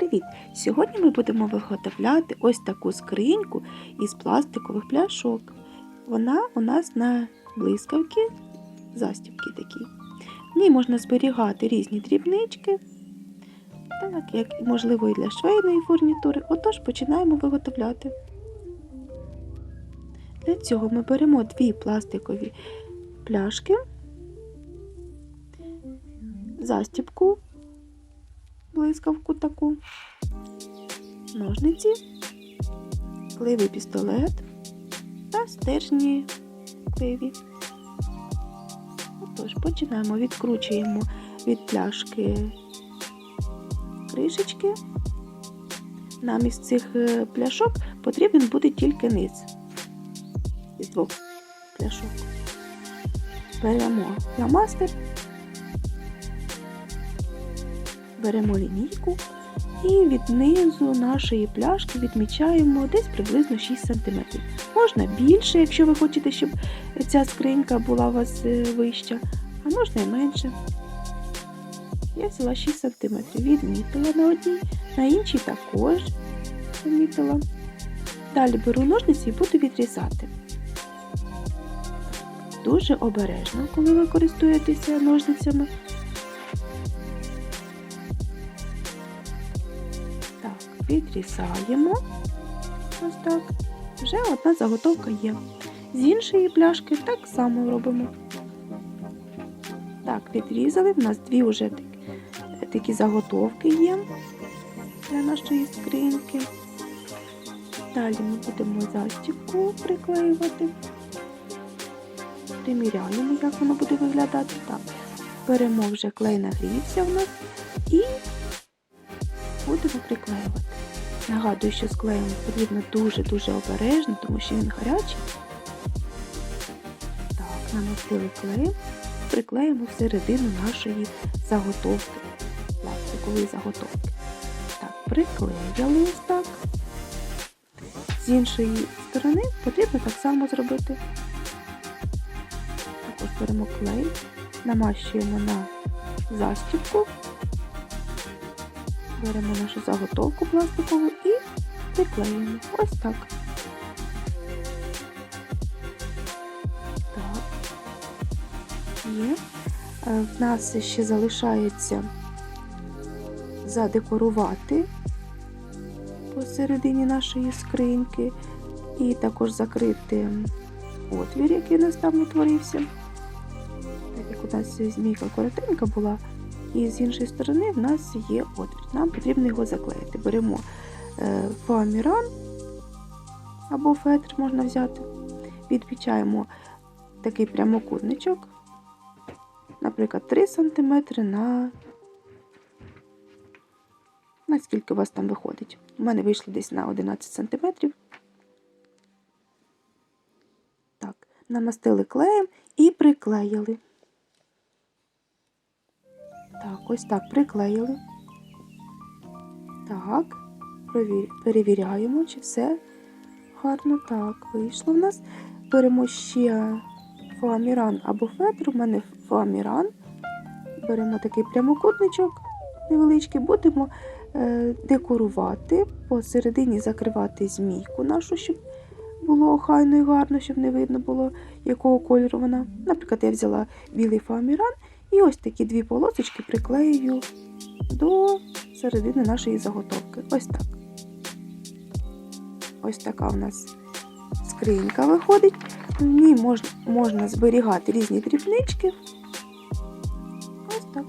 Привіт! Сьогодні ми будемо виготовляти ось таку скриньку із пластикових пляшок. Вона у нас на блискавки, застібки такі. В ній можна зберігати різні дрібнички, так як можливо і для швейної фурнітури. Отож починаємо виготовляти. Для цього ми беремо дві пластикові пляшки, застібку блискавку таку, ножниці, клеєвий пістолет та стержні клеєві. Отож, починаємо, відкручуємо від пляшки кришечки. Нам із цих е, пляшок потрібен буде тільки низ із двох пляшок. Беремо фломастер беремо лінійку і від низу нашої пляшки відмічаємо десь приблизно 6 см. Можна більше, якщо ви хочете, щоб ця скринька була у вас е, вища, а можна і менше. Я взяла 6 см, відмітила на одній, на іншій також відмітила. Далі беру ножниці і буду відрізати. Дуже обережно, коли ви користуєтеся ножницями. Відрізаємо. Ось так. Вже одна заготовка є. З іншої пляшки так само робимо. Так, відрізали, в нас дві вже такі заготовки є для нашої скриньки. Далі ми будемо застібку приклеювати. Приміряємо, як воно буде виглядати. Так, беремо вже клей нагрівся в нас і будемо приклеювати. Нагадую, що з клеєм потрібно дуже-дуже обережно, тому що він гарячий. Так, наносили клеєм, приклеїмо всередину нашої заготовки, пластикової заготовки. Так, приклеїли ось так. З іншої сторони потрібно так само зробити. Також беремо клей, намащуємо на застібку беремо нашу заготовку пластикову і приклеюємо. Ось так. Так. Є. Е, в нас ще залишається задекорувати посередині нашої скриньки і також закрити отвір, який у нас там утворився. Так як у нас змійка коротенька була, і з іншої сторони в нас є отвір. Нам потрібно його заклеїти. Беремо е, фоаміран або фетр можна взяти, відмічаємо такий прямокутничок, наприклад, 3 см на наскільки у вас там виходить. У мене вийшло десь на 11 см. Так, намастили клеєм і приклеїли. Ось так приклеїли. Так, перевіряємо, чи все гарно так вийшло в нас. Беремо ще фоаміран або фетр. У мене фоаміран. Беремо такий прямокутничок невеличкий, будемо е, декорувати, посередині закривати змійку нашу, щоб було охайно і гарно, щоб не видно було, якого кольору вона. Наприклад, я взяла білий фоаміран і ось такі дві полосочки приклею до середини нашої заготовки. Ось так. Ось така у нас скринька виходить. В ній можна, можна зберігати різні дрібнички. Ось так.